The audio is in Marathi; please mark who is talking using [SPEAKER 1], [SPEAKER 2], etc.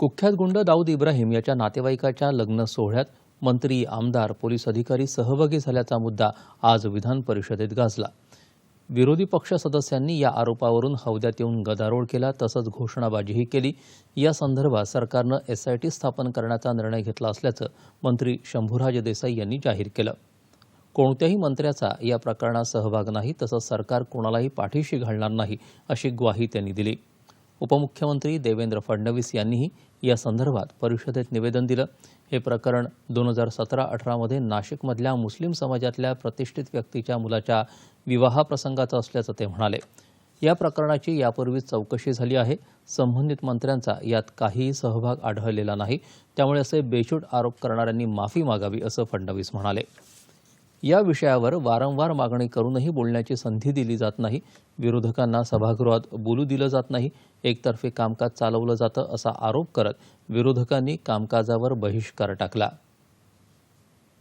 [SPEAKER 1] कुख्यात गुंड दाऊद इब्राहिम याच्या नातेवाईकाच्या लग्न सोहळ्यात मंत्री आमदार पोलीस अधिकारी सहभागी झाल्याचा मुद्दा आज विधान परिषदेत गाजला. विरोधी पक्ष सदस्यांनी या आरोपावरून हौद्यात येऊन गदारोळ केला तसंच घोषणाबाजीही केली. या संदर्भात सरकारनं एसआयटी स्थापन करण्याचा निर्णय घेतला असल्याचं मंत्री शंभूराज देसाई यांनी जाहीर केलं. कोणत्याही मंत्र्याचा या प्रकरणात सहभाग नाही तसंच सरकार कोणालाही पाठीशी घालणार नाही अशी ग्वाही त्यांनी दिली. उपमुख्यमंत्री देवेंद्र फडणवीस यांनीही या संदर्भात परिषदेत निवेदन दिलं. हे प्रकरण दोन हजार सतरा अठरामध्ये नाशिकमधल्या मुस्लिम समाजातल्या प्रतिष्ठित व्यक्तीच्या मुलाच्या विवाहाप्रसंगाचं असल्याचं ते म्हणाले. या प्रकरणाची यापूर्वीच चौकशी झाली आहे. संबंधित मंत्र्यांचा यात काहीही सहभाग आढळलेला नाही. त्यामुळे असे बेछूट आरोप करणाऱ्यांनी माफी मागावी असं फडणवीस म्हणाले. या विषयावर वारंवार मागणी करूनही बोलण्याची संधी दिली जात नाही. विरोधकांना सभागृहात बोलू दिलं जात नाही. एकतर्फे कामकाज चालवलं जातं असा आरोप करत विरोधकांनी कामकाजावर बहिष्कार टाकला.